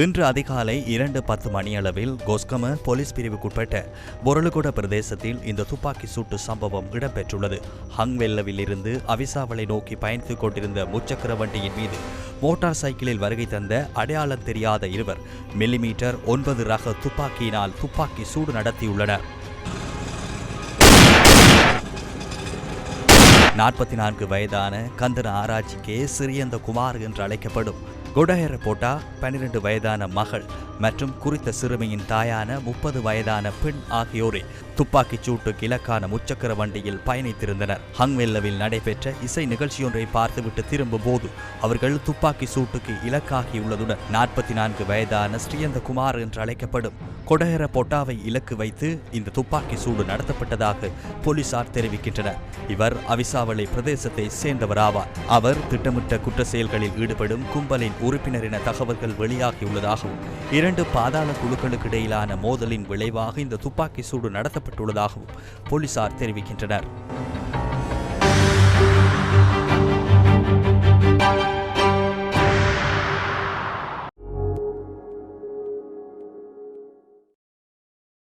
இன்று அதிகாலை இரண்டு பத்து மணியளவில் கோஸ்கம போலீஸ் பிரிவுக்குட்பட்ட பொருளுகுட பிரதேசத்தில் இந்த துப்பாக்கி சூட்டு சம்பவம் இடம்பெற்றுள்ளது. ஹங்வெல்லவில் இருந்து அவிசாவளை நோக்கி பயணித்துக் கொண்டிருந்த முச்சக்கர வண்டியின் மீது மோட்டார் சைக்கிளில் வருகை தந்த அடையாளம் தெரியாத இருவர் மில்லிமீட்டர் ஒன்பது ரக துப்பாக்கியினால் துப்பாக்கி சூடு நடத்தியுள்ளனர். நாற்பத்தி நான்கு வயதான கந்தன ஆராய்ச்சிக்கே சிறியந்த குமார் என்று அழைக்கப்படும் கொடஹெர போட்டா பன்னிரண்டு வயதான மகள் மற்றும் குறித்த சிறுமியின் தாயான முப்பது வயதான பெண் ஆகியோரே துப்பாக்கிச் சூட்டுக்கு இலக்கான முச்சக்கர வண்டியில் பயணித்திருந்தனர். ஹங்வெல்லவில் நடைபெற்ற இசை நிகழ்ச்சியொன்றை பார்த்துவிட்டு திரும்பும் போது அவர்கள் துப்பாக்கி சூட்டுக்கு இலக்காகியுள்ளதுடன் நாற்பத்தி நான்கு வயதான ஸ்ரீயந்தகுமார் என்று அழைக்கப்படும் கொடஹெர பொட்டாவை இலக்கு வைத்து இந்த துப்பாக்கி சூடு நடத்தப்பட்டதாக போலீசார் தெரிவிக்கின்றனர். இவர் அவிசாவளை பிரதேசத்தை சேர்ந்தவராவார். அவர் திட்டமிட்ட குற்ற செயல்களில் ஈடுபடும் கும்பலின் உறுப்பினர் என தகவல்கள் வெளியாகியுள்ளதாகவும் இரண்டு பாதாள குழுக்களுக்கு இடையிலான மோதலின் விளைவாக இந்த துப்பாக்கி சூடு நடத்தப்பட்டுள்ளதாகவும் போலீசார் தெரிவிக்கின்றனர்.